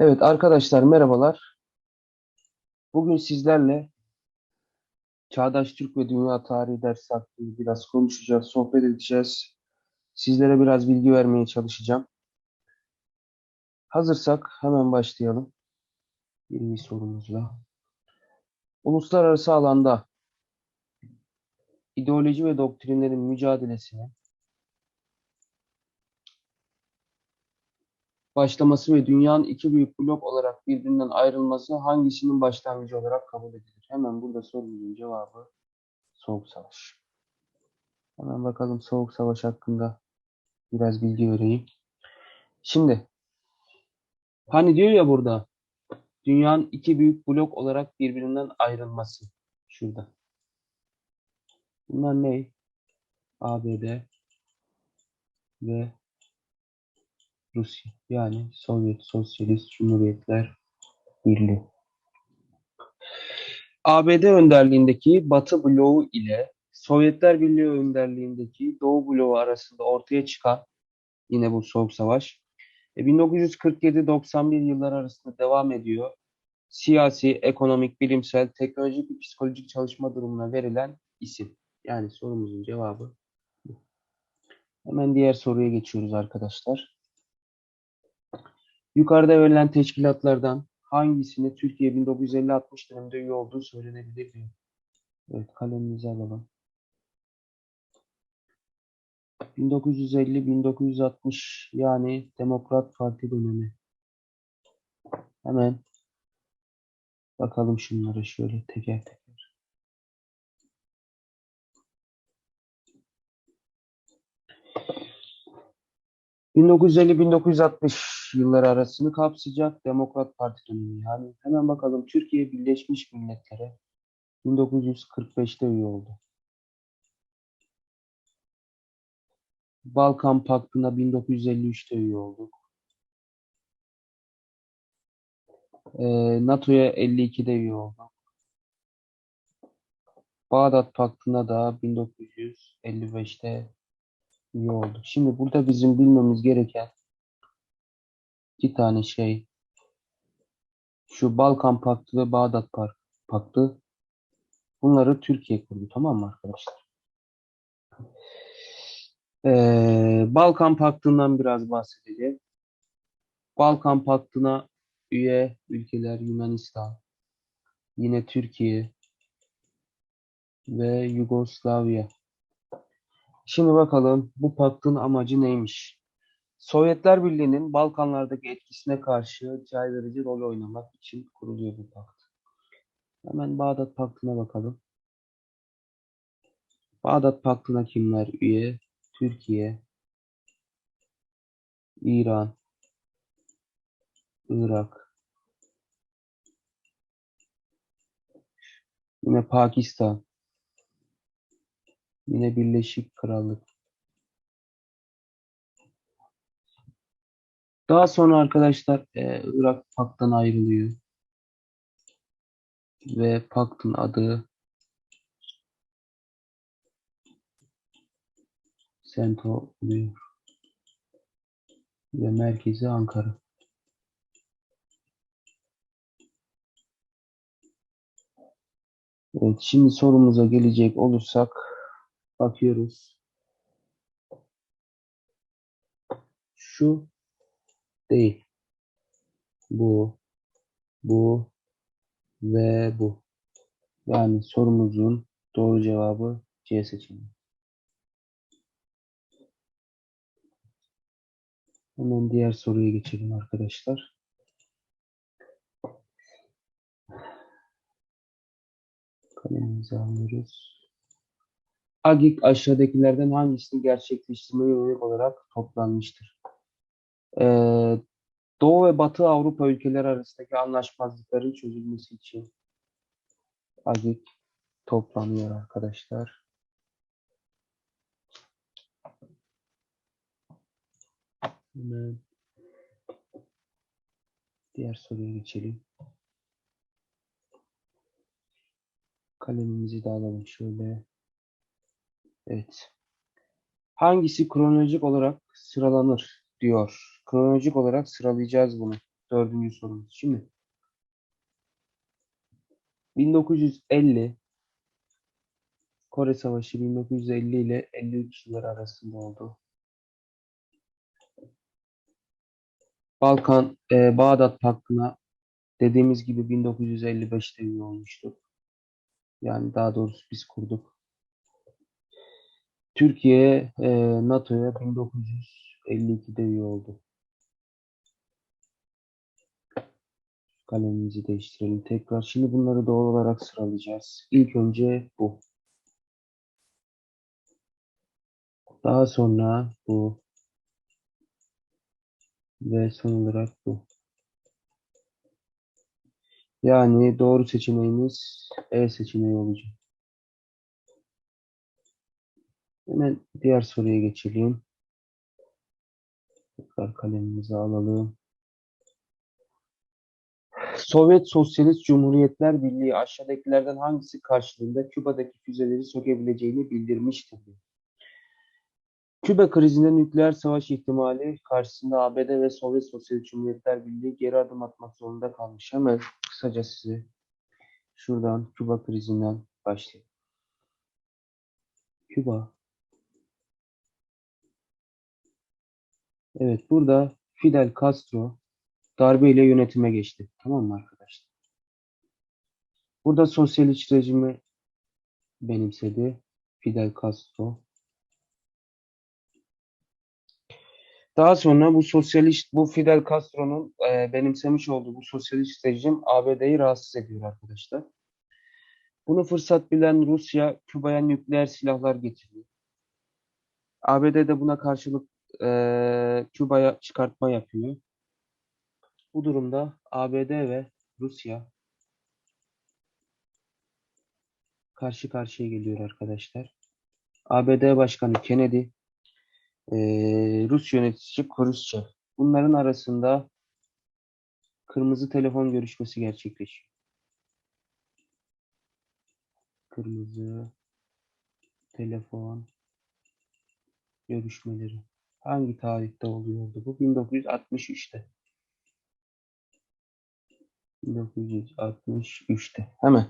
Evet arkadaşlar merhabalar. Bugün sizlerle Çağdaş Türk ve Dünya Tarihi dersi hakkında biraz konuşacağız, sohbet edeceğiz. Sizlere biraz bilgi vermeye çalışacağım. Hazırsak hemen başlayalım. Birinci sorumuzla. Uluslararası alanda ideoloji ve doktrinlerin mücadelesine başlaması ve dünyanın iki büyük blok olarak birbirinden ayrılması hangisinin başlangıcı olarak kabul edilir? Hemen burada sorumuzun cevabı Soğuk Savaş. Hemen bakalım Soğuk Savaş hakkında biraz bilgi vereyim. Şimdi hani diyor ya burada dünyanın iki büyük blok olarak birbirinden ayrılması şurada. Bunlar ne? ABD ve Rusya yani Sovyet Sosyalist Cumhuriyetler Birliği. ABD önderliğindeki Batı bloğu ile Sovyetler Birliği önderliğindeki Doğu bloğu arasında ortaya çıkan yine bu Soğuk Savaş e, 1947-91 yılları arasında devam ediyor. Siyasi, ekonomik, bilimsel, teknolojik ve psikolojik çalışma durumuna verilen isim. Yani sorumuzun cevabı bu. Hemen diğer soruya geçiyoruz arkadaşlar. Yukarıda verilen teşkilatlardan hangisine Türkiye 1950-60 döneminde üye olduğu söylenebilir diyor. Evet kalemimizi alalım. 1950-1960 yani Demokrat Parti dönemi. Hemen bakalım şunlara şöyle teker teker. ...1950-1960 yılları arasını kapsayacak Demokrat Parti dönemi. Yani hemen bakalım Türkiye Birleşmiş Milletler'e 1945'te üye oldu. Balkan Paktı'na 1953'te üye olduk. Ee, NATO'ya 52'de üye olduk. Bağdat Paktı'na da 1955'te üye olduk. Şimdi burada bizim bilmemiz gereken iki tane şey. Şu Balkan Paktı ve Bağdat Paktı. Bunları Türkiye kurdu. Tamam mı arkadaşlar? Ee, Balkan Paktı'ndan biraz bahsedeceğim. Balkan Paktı'na üye ülkeler Yunanistan, yine Türkiye ve Yugoslavya. Şimdi bakalım bu paktın amacı neymiş? Sovyetler Birliği'nin Balkanlardaki etkisine karşı caydırıcı rol oynamak için kuruluyor bu pakt. Hemen Bağdat Paktı'na bakalım. Bağdat Paktı'na kimler üye? Türkiye, İran, Irak, yine Pakistan, yine Birleşik Krallık. Daha sonra arkadaşlar e, Irak Pak'tan ayrılıyor. Ve Pakt'ın adı Sento oluyor. Ve merkezi Ankara. Evet, şimdi sorumuza gelecek olursak bakıyoruz. Şu değil. Bu, bu ve bu. Yani sorumuzun doğru cevabı C seçeneği. Hemen diğer soruya geçelim arkadaşlar. Kalemimizi alıyoruz. Agik aşağıdakilerden hangisini gerçekleştirmeye yönelik olarak toplanmıştır? Ee, Doğu ve Batı Avrupa ülkeleri arasındaki anlaşmazlıkların çözülmesi için Agik toplanıyor arkadaşlar. Hemen diğer soruya geçelim. Kalemimizi de alalım şöyle. Evet. Hangisi kronolojik olarak sıralanır diyor. Kronolojik olarak sıralayacağız bunu. Dördüncü sorumuz. Şimdi 1950 Kore Savaşı 1950 ile 53 yılları arasında oldu. Balkan, e, Bağdat Hakkı'na dediğimiz gibi 1955'te üye olmuştuk. Yani daha doğrusu biz kurduk. Türkiye e, NATO'ya 1952'de üye oldu. Kalemimizi değiştirelim tekrar. Şimdi bunları doğru olarak sıralayacağız. İlk önce bu. Daha sonra bu. Ve son olarak bu. Yani doğru seçeneğimiz E seçeneği olacak. Hemen diğer soruya geçelim. Tekrar kalemimizi alalım. Sovyet Sosyalist Cumhuriyetler Birliği aşağıdakilerden hangisi karşılığında Küba'daki füzeleri sökebileceğini bildirmiştir? Küba krizinde nükleer savaş ihtimali karşısında ABD ve Sovyet Sosyalist Cumhuriyetler Birliği geri adım atmak zorunda kalmış. Hemen kısaca size şuradan Küba krizinden başlayalım. Küba. Evet burada Fidel Castro darbeyle yönetime geçti. Tamam mı arkadaşlar? Burada sosyalist rejimi benimsedi Fidel Castro. Daha sonra bu sosyalist, bu Fidel Castro'nun e, benimsemiş olduğu bu sosyalist rejim ABD'yi rahatsız ediyor arkadaşlar. Bunu fırsat bilen Rusya, Küba'ya nükleer silahlar getiriyor. ABD de buna karşılık e, Küba'ya çıkartma yapıyor. Bu durumda ABD ve Rusya karşı karşıya geliyor arkadaşlar. ABD Başkanı Kennedy, Rus yöneticisi Khrushchev. Bunların arasında kırmızı telefon görüşmesi gerçekleşiyor. Kırmızı telefon görüşmeleri. Hangi tarihte oluyordu bu? 1963'te. 1963'te. Hemen.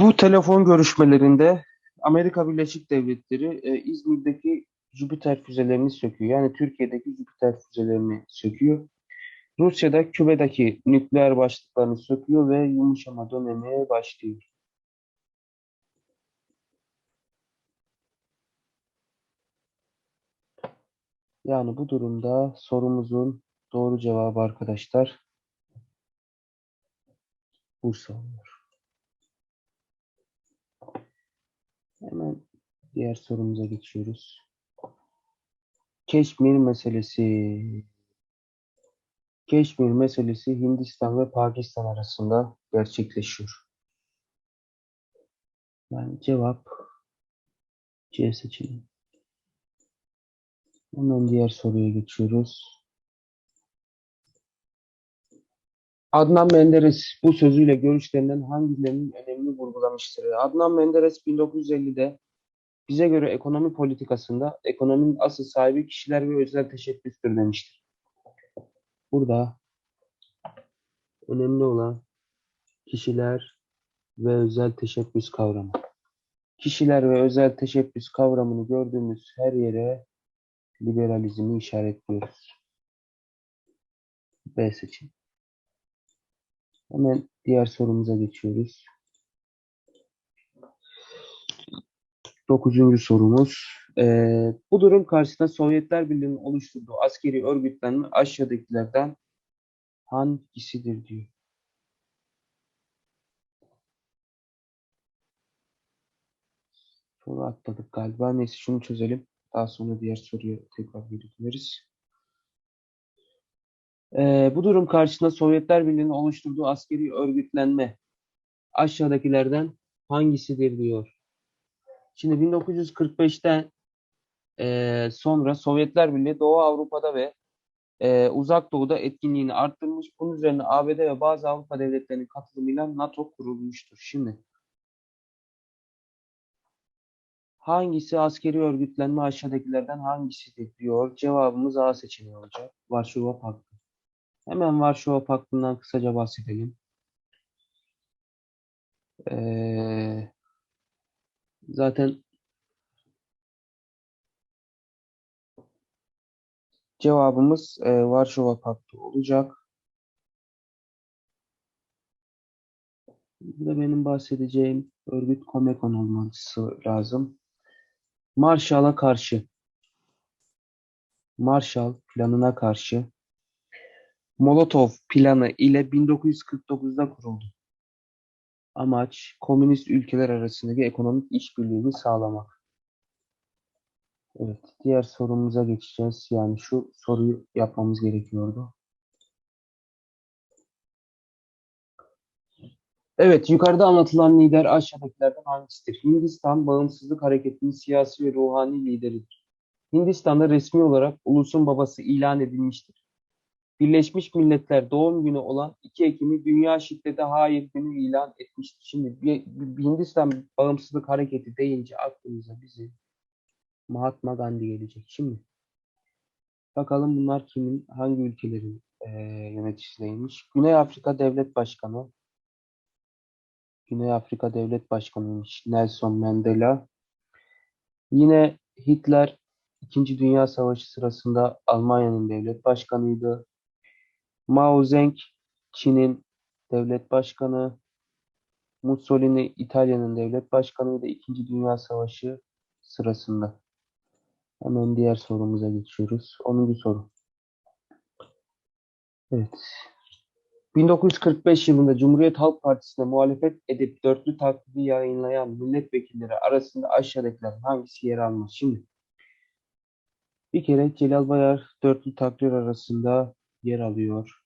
Bu telefon görüşmelerinde Amerika Birleşik Devletleri e, İzmir'deki Jüpiter füzelerini söküyor. Yani Türkiye'deki Jüpiter füzelerini söküyor. Rusya'da Küba'daki nükleer başlıklarını söküyor ve yumuşama dönemine başlıyor. Yani bu durumda sorumuzun doğru cevabı arkadaşlar Bursa oluyor. Hemen diğer sorumuza geçiyoruz. Keşmir meselesi. Keşmir meselesi Hindistan ve Pakistan arasında gerçekleşiyor. Yani cevap C seçeneği. Hemen diğer soruya geçiyoruz. Adnan Menderes bu sözüyle görüşlerinden hangilerinin önemini vurgulamıştır? Adnan Menderes 1950'de bize göre ekonomi politikasında ekonominin asıl sahibi kişiler ve özel teşebbüstür demiştir. Burada önemli olan kişiler ve özel teşebbüs kavramı. Kişiler ve özel teşebbüs kavramını gördüğümüz her yere liberalizmi işaretliyoruz. B seçeneği. Hemen diğer sorumuza geçiyoruz. Dokuzuncu sorumuz. Ee, bu durum karşısında Sovyetler Birliği'nin oluşturduğu askeri örgütlenme aşağıdakilerden hangisidir diyor. Soru atladık galiba. Neyse şunu çözelim. Daha sonra diğer soruya tekrar geri döneriz. Ee, bu durum karşısında Sovyetler Birliği'nin oluşturduğu askeri örgütlenme aşağıdakilerden hangisidir diyor. Şimdi 1945'ten e, sonra Sovyetler Birliği Doğu Avrupa'da ve e, Uzak Doğu'da etkinliğini arttırmış. Bunun üzerine ABD ve bazı Avrupa devletlerinin katılımıyla NATO kurulmuştur. Şimdi hangisi askeri örgütlenme aşağıdakilerden hangisidir diyor. Cevabımız A seçeneği olacak. Varşova Paktı. Hemen Varşova Paktı'ndan kısaca bahsedelim. Ee, zaten cevabımız e, Varşova Paktı olacak. Burada benim bahsedeceğim örgüt Comecon olması lazım. Marshall'a karşı, Marshall planına karşı Molotov planı ile 1949'da kuruldu. Amaç komünist ülkeler arasındaki ekonomik işbirliğini sağlamak. Evet, diğer sorumuza geçeceğiz. Yani şu soruyu yapmamız gerekiyordu. Evet, yukarıda anlatılan lider aşağıdakilerden hangisidir? Hindistan Bağımsızlık Hareketi'nin siyasi ve ruhani lideridir. Hindistan'da resmi olarak ulusun babası ilan edilmiştir. Birleşmiş Milletler doğum günü olan 2 Ekim'i Dünya Şiddete Hayır Günü ilan etmiştir. Şimdi Hindistan Bağımsızlık Hareketi deyince aklımıza bizi Mahatma Gandhi gelecek. Şimdi bakalım bunlar kimin, hangi ülkelerin eee yöneticisiymiş? Güney Afrika Devlet Başkanı Güney Afrika Devlet Başkanıymış Nelson Mandela. Yine Hitler İkinci Dünya Savaşı sırasında Almanya'nın devlet başkanıydı. Mao Zedong Çin'in devlet başkanı. Mussolini İtalya'nın devlet başkanıydı İkinci Dünya Savaşı sırasında. Hemen diğer sorumuza geçiyoruz. 10. soru. Evet. 1945 yılında Cumhuriyet Halk Partisi'ne muhalefet edip dörtlü taklidi yayınlayan milletvekilleri arasında aşağıdakilerden hangisi yer almaz? Şimdi bir kere Celal Bayar dörtlü takdir arasında yer alıyor.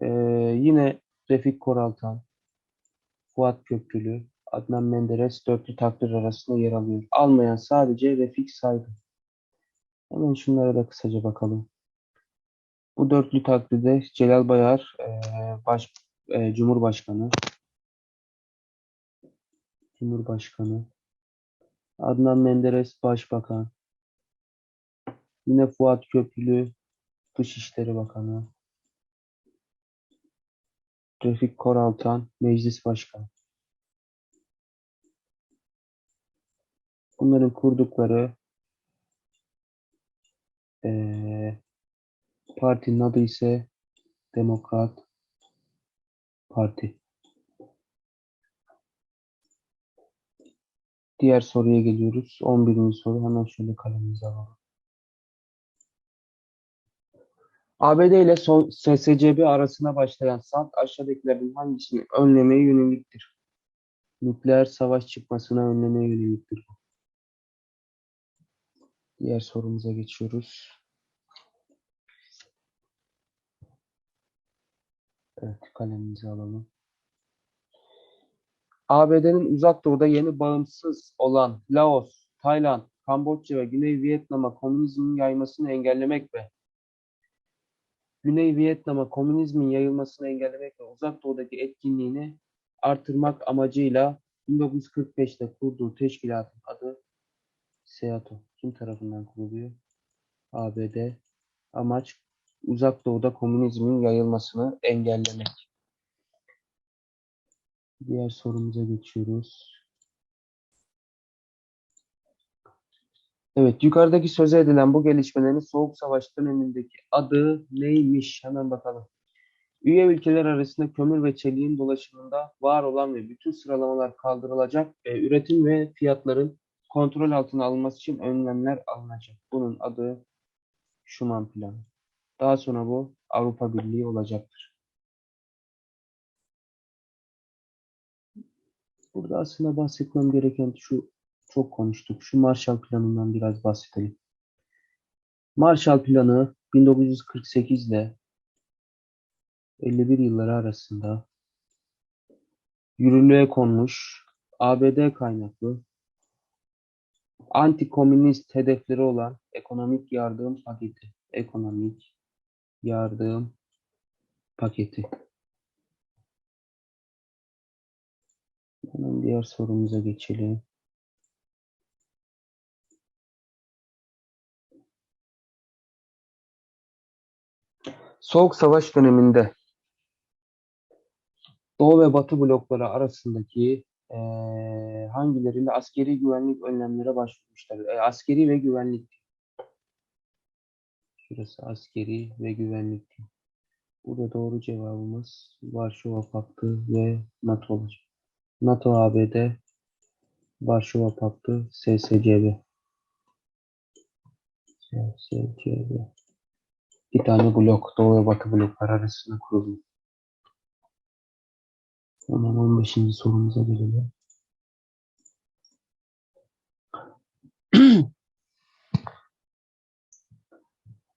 Ee, yine Refik Koraltan, Fuat Köprülü, Adnan Menderes dörtlü takdir arasında yer alıyor. Almayan sadece Refik Saygın. Hemen şunlara da kısaca bakalım. Bu dörtlü taklide Celal Bayar e, baş, e, Cumhurbaşkanı, Cumhurbaşkanı, Adnan Menderes Başbakan, yine Fuat Köprülü Dışişleri Bakanı, Refik Koraltan Meclis Başkanı. Bunların kurdukları e, partinin adı ise Demokrat Parti. Diğer soruya geliyoruz. 11. soru. Hemen şöyle kalemimize alalım. ABD ile son SSCB arasına başlayan salt aşağıdakilerden hangisini önlemeye yöneliktir? Nükleer savaş çıkmasına önlemeye yöneliktir. Diğer sorumuza geçiyoruz. Evet, kalemimizi alalım. ABD'nin uzak doğuda yeni bağımsız olan Laos, Tayland, Kamboçya ve Güney Vietnam'a komünizmin yaymasını engellemek ve Güney Vietnam'a komünizmin yayılmasını engellemek ve uzak doğudaki etkinliğini artırmak amacıyla 1945'te kurduğu teşkilatın adı SEATO. Kim tarafından kuruluyor? ABD. Amaç uzak doğuda komünizmin yayılmasını engellemek. Diğer sorumuza geçiyoruz. Evet, yukarıdaki söze edilen bu gelişmelerin Soğuk Savaş dönemindeki adı neymiş? Hemen bakalım. Üye ülkeler arasında kömür ve çeliğin dolaşımında var olan ve bütün sıralamalar kaldırılacak ve üretim ve fiyatların kontrol altına alınması için önlemler alınacak. Bunun adı Schuman Planı. Daha sonra bu Avrupa Birliği olacaktır. Burada aslında bahsetmem gereken şu çok konuştuk. Şu Marshall Planı'ndan biraz bahsedelim. Marshall Planı 1948 ile 51 yılları arasında yürürlüğe konmuş ABD kaynaklı anti-komünist hedefleri olan ekonomik yardım paketi. Ekonomik yardım paketi. Hemen diğer sorumuza geçelim. Soğuk Savaş döneminde Doğu ve Batı blokları arasındaki eee hangileriyle askeri güvenlik önlemlere başvurmuşlar? E, askeri ve güvenlik. Şurası askeri ve güvenlik. Burada doğru cevabımız Varşova Paktı ve NATO olacak. NATO ABD, Varşova Paktı, SSCB. SSCB. Bir tane blok, Doğu ve Batı blokları arasında kuruldu. Hemen 15. sorumuza gelelim.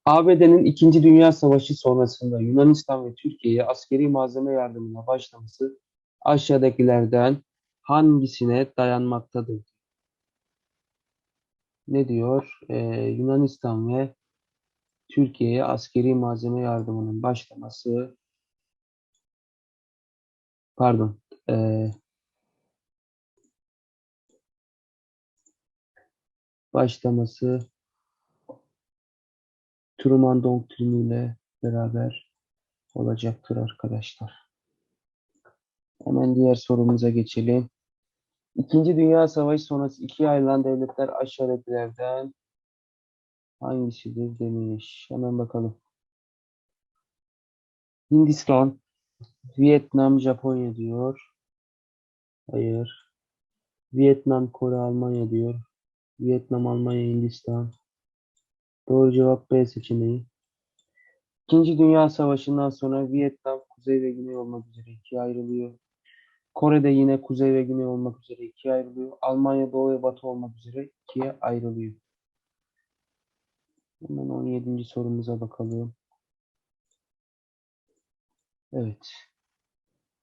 ABD'nin İkinci Dünya Savaşı sonrasında Yunanistan ve Türkiye'ye askeri malzeme yardımına başlaması aşağıdakilerden hangisine dayanmaktadır? Ne diyor? Ee, Yunanistan ve Türkiye'ye askeri malzeme yardımının başlaması pardon ee, başlaması Truman doktriniyle beraber olacaktır arkadaşlar. Hemen diğer sorumuza geçelim. İkinci Dünya Savaşı sonrası ikiye ayrılan devletler aşağıdakilerden hangisidir demiş. Hemen bakalım. Hindistan, Vietnam, Japonya diyor. Hayır. Vietnam, Kore, Almanya diyor. Vietnam, Almanya, Hindistan. Doğru cevap B seçeneği. İkinci Dünya Savaşı'ndan sonra Vietnam, Kuzey ve Güney olmak üzere ikiye ayrılıyor. Kore'de yine Kuzey ve Güney olmak üzere ikiye ayrılıyor. Almanya, Doğu ve Batı olmak üzere ikiye ayrılıyor. Hemen 17. sorumuza bakalım. Evet.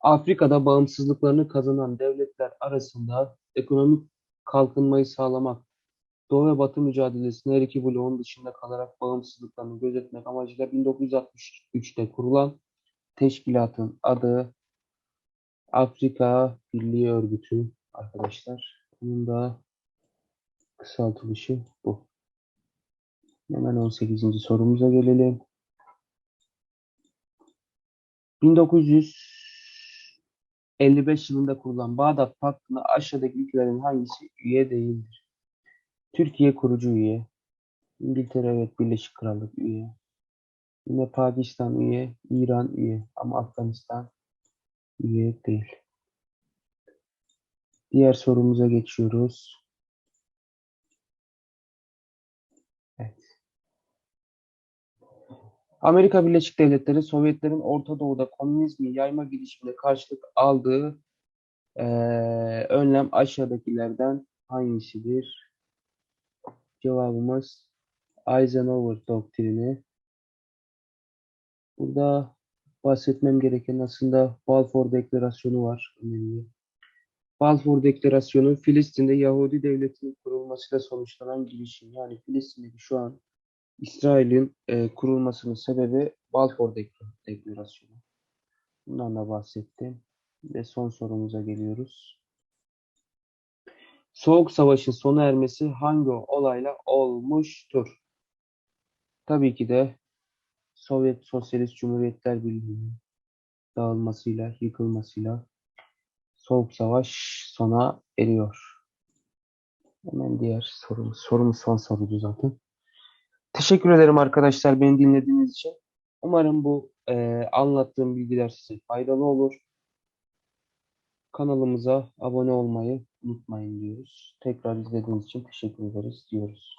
Afrika'da bağımsızlıklarını kazanan devletler arasında ekonomik kalkınmayı sağlamak, Doğu ve Batı mücadelesinde her iki bloğun dışında kalarak bağımsızlıklarını gözetmek amacıyla 1963'te kurulan teşkilatın adı Afrika Birliği Örgütü arkadaşlar. Bunun da kısaltılışı bu. Hemen 18. sorumuza gelelim. 1955 yılında kurulan Bağdat Paktı'na aşağıdaki ülkelerin hangisi üye değildir? Türkiye kurucu üye. İngiltere evet Birleşik Krallık üye. Yine Pakistan üye, İran üye ama Afganistan üye değil. Diğer sorumuza geçiyoruz. Amerika Birleşik Devletleri Sovyetlerin Orta Doğu'da komünizmi yayma girişimine karşılık aldığı eee, önlem aşağıdakilerden hangisidir? Cevabımız Eisenhower doktrini. Burada bahsetmem gereken aslında Balfour Deklarasyonu var. Önemli. Balfour Deklarasyonu Filistin'de Yahudi devletinin kurulmasıyla sonuçlanan girişim. Yani Filistin'deki şu an İsrail'in e, kurulmasının sebebi Balfour Dekla- Deklarasyonu. Bundan da bahsettim. Ve son sorumuza geliyoruz. Soğuk Savaş'ın sona ermesi hangi olayla olmuştur? Tabii ki de Sovyet Sosyalist Cumhuriyetler Birliği'nin dağılmasıyla, yıkılmasıyla Soğuk Savaş sona eriyor. Hemen diğer sorumuz. Sorumuz son soruydu zaten. Teşekkür ederim arkadaşlar beni dinlediğiniz için. Umarım bu eee, anlattığım bilgiler size faydalı olur. Kanalımıza abone olmayı unutmayın diyoruz. Tekrar izlediğiniz için teşekkür ederiz diyoruz.